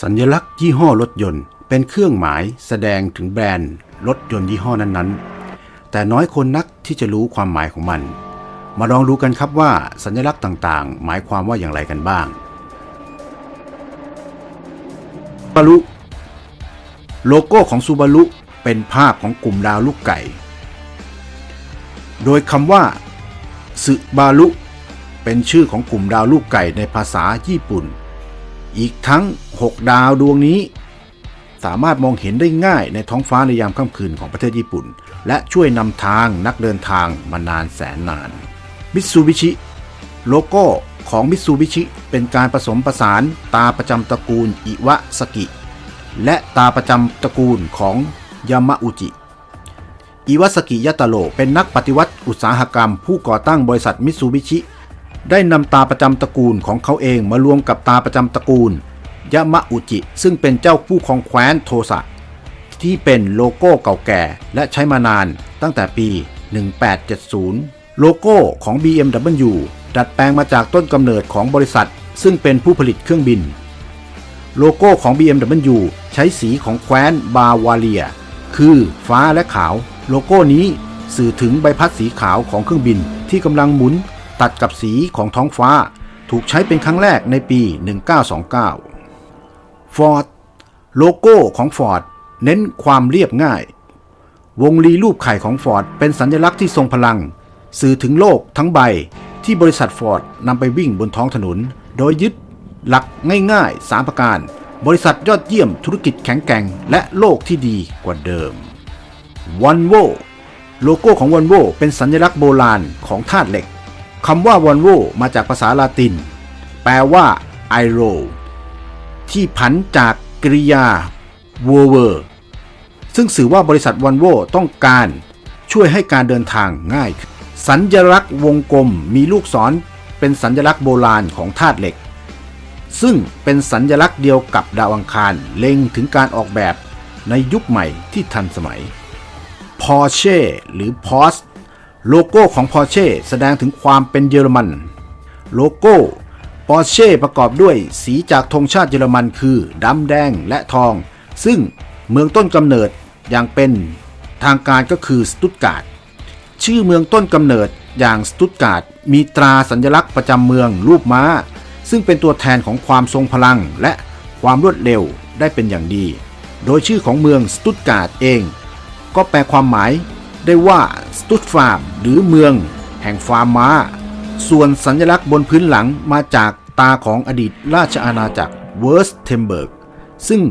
สัญลักษณ์ยี่ห้อรถยนต์ เป็นเครื่องหมายแสดงถึงแบรนด์รถยนต์ยี่ห้อนั้นๆ แต่น้อยคนนักที่จะรู้ความหมายของมัน มาลองรู้กันครับว่าสัญลักษณ์ต่างๆ หมายความว่าอย่างไรกันบ้างบารุโลโก้ของซูบารุเป็นภาพของกลุ่มดาวลูกไก่ โดยคำว่าสึบารุเป็นชื่อของกลุ่มดาวลูกไก่ในภาษาญี่ปุ่น อีกทั้ง 6 ดาวดวงนี้ สามารถมองเห็นได้ง่ายในท้องฟ้าในยามค่ำคืนของประเทศญี่ปุ่น และช่วยนำทางนักเดินทางมานานแสนนานมิตซูบิชิโลโก้ของมิตซูบิชิเป็นการผสมผสานตาประจำตระกูลอิวะสกิ และตาประจำตระกูลของยามาอุจิอิวาสกิยาตาโรเป็นนักปฏิวัติอุตสาหกรรมผู้ก่อตั้งบริษัทมิตซูบิชิ ได้นำตาประจำตระกูลของเขาเองมารวมกับตาประจำตระกูลยามาอุจิ ซึ่งเป็นเจ้าผู้ครองแคว้นโทสะที่เป็นโลโก้เก่าแก่และใช้มานานตั้งแต่ปี 1870 โลโก้ของ BMW ดัดแปลงมาจากต้นกำเนิดของบริษัท ซึ่งเป็นผู้ผลิตเครื่องบิน โลโก้ของ BMW ใช้สีของแคว้นบาวาเรีย คือฟ้าและขาว โลโก้นี้สื่อถึงใบพัดสีขาวของเครื่องบินที่กำลังหมุน ตัดกับสีของท้องฟ้าถูกใช้เป็นครั้งแรกในปี 1929 Ford โลโก้ของ Ford เน้นความเรียบง่าย วงรีรูปไข่ของ Ford เป็นสัญลักษณ์ที่ทรงพลัง สื่อถึงโลกทั้งใบที่บริษัท Ford นำไปวิ่งบนท้องถนน โดยยึดหลักง่ายๆ 3 ประการ บริษัทยอดเยี่ยมธุรกิจแข็งแกร่ง และโลกที่ดีกว่าเดิม w o n v o โลโก้ของ v o n v o เป็นสัญลักษณ์โบราณของธาตุเหล็ก คำว่า v o n v o มาจากภาษาลาติน แปลว่า I r o ที่ผันจากกริยา w o v e r ซึ่งสื่อว่าบริษัท v o n v o ต้องการช่วยให้การเดินทางง่าย สัญลักษณ์วงกลมมีลูกศรเป็นสัญลักษณ์โบราณของธาตุเหล็ก ซึ่งเป็นสัญลักษณ์เดียวกับดาวอังคาร เล็งถึงการออกแบบในยุคใหม่ที่ทันสมัย Porsche หรือ Porsche โลโก้ของ Porsche แสดงถึงความเป็นเยอรมัน โลโก้ Porsche ประกอบด้วยสีจากธงชาติเยอรมันคือดำแดงและทอง ซึ่งเมืองต้นกำเนิดอย่างเป็นทางการก็คือสตุตการ์ดชื่อเมืองต้นกำเนิดอย่างสตุตการ์ดมีตราสัญลักษณ์ประจำเมืองรูปม้า ซึ่งเป็นตัวแทนของความทรงพลังและความรวดเร็วได้เป็นอย่างดี โดยชื่อของเมืองสตุตการ์ดเอง ก็แปลความหมาย ได้ว่าสตุตฟาร์มหรือเมืองแห่งฟาร์มม้า ส่วนสัญลักษณ์บนพื้นหลังมาจากตาของอดีตราชอาณาจักรเวิร์สเทมเบิร์ก ซึ่ง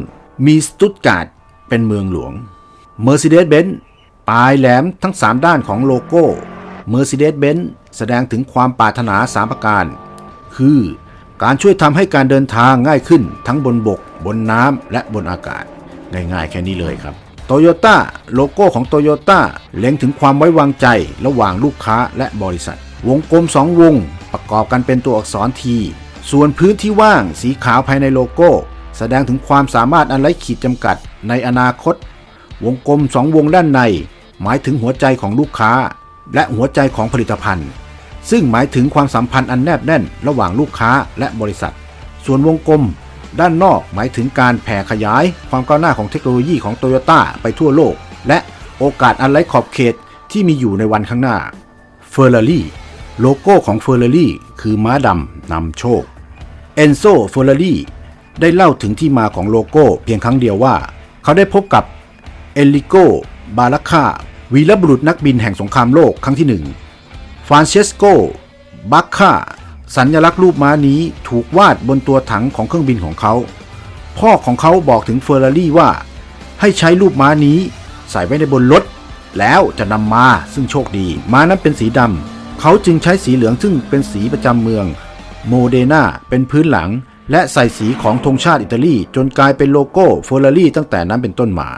มีสตุตการ์ดเป็นเมืองหลวง Mercedes-Benz ปลายแหลมทั้ง 3 ด้านของโลโก้ Mercedes-Benz แสดงถึงความปรารถนา 3 ประการ คือการช่วยทำให้การเดินทางง่ายขึ้นทั้งบนบก บนน้ำและบนอากาศ ง่ายๆ แค่นี้เลยครับ โตโยต้าโลโก้ของโตโยต้าเล็งถึงความไว้วางใจระหว่างลูกค้าและบริษัท วงกลม 2 วง ประกอบกันเป็นตัวอักษรทีส่วนพื้นที่ว่างสีขาวภายในโลโก้ แสดงถึงความสามารถอันไร้ขีดจำกัดในอนาคต วงกลมสองวงด้านใน หมายถึงหัวใจของลูกค้า และหัวใจของผลิตภัณฑ์ ซึ่งหมายถึงความสัมพันธ์อันแนบแน่นระหว่างลูกค้าและบริษัท ส่วนวงกลม ด้านนอกหมายถึงการแผ่ขยายความก้าวหน้าของเทคโนโลยีของโตโยต้าไปทั่วโลก และโอกาสอันไร้ขอบเขตที่มีอยู่ในวันข้างหน้า Ferrari โลโก้ของ Ferrari คือม้าดำนำโชคเอนโซเฟอร์รารีได้เล่าถึงที่มาของโลโก้เพียงครั้งเดียวว่า เขาได้พบกับเอลิโกบาลาคาวีรบุรุษนักบินแห่งสงครามโลกครั้งที่หนึ่งฟรานเชสโกบัคคา สัญลักษณ์รูปม้านี้ถูกวาดบนตัวถังของเครื่องบินของเขา พ่อของเขาบอกถึงเฟอร์รารี่ว่า ให้ใช้รูปม้านี้ใส่ไว้ในบนรถ แล้วจะนำมาซึ่งโชคดี ม้านั้นเป็นสีดำ เขาจึงใช้สีเหลืองซึ่งเป็นสีประจำเมือง โมเดนาเป็นพื้นหลัง และใส่สีของธงชาติอิตาลี จนกลายเป็นโลโก้เฟอร์รารี่ตั้งแต่นั้นเป็นต้นมา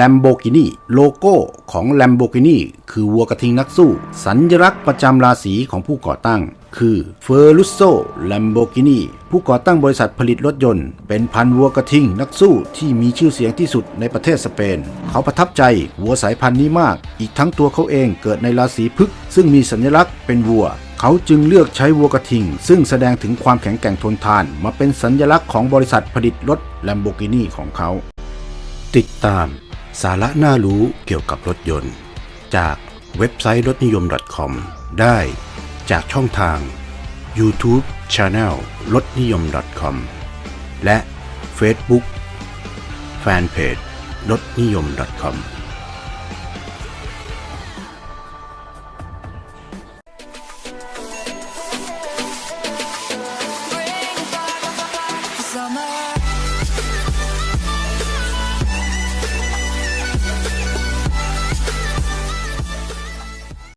Lamborghini โลโก้ของ Lamborghini คือวัวกระทิงนักสู้ สัญลักษณ์ประจำราศีของผู้ก่อตั้ง คือ Ferruccio Lamborghini ผู้ก่อตั้งบริษัทผลิตรถยนต์ เป็นพันวัวกระทิงนักสู้ที่มีชื่อเสียงที่สุดในประเทศสเปน เขาประทับใจวัวสายพันธุ์นี้มาก อีกทั้งตัวเขาเองเกิดในราศีพฤกษ์ซึ่งมีสัญลักษณ์เป็นวัวเขาจึงเลือกใช้วัวกระทิง ซึ่งแสดงถึงความแข็งแกร่งทนทาน มาเป็นสัญลักษณ์ของบริษัทผลิตรถ Lamborghini ของเขา ติดตามสาระน่ารู้เกี่ยวกับรถยนต์ จากเว็บไซต์รถนิยม .com ได้ จากช่องทาง YouTube Channel ลดนิยม .com และ Facebook Fanpage ลดนิยม .com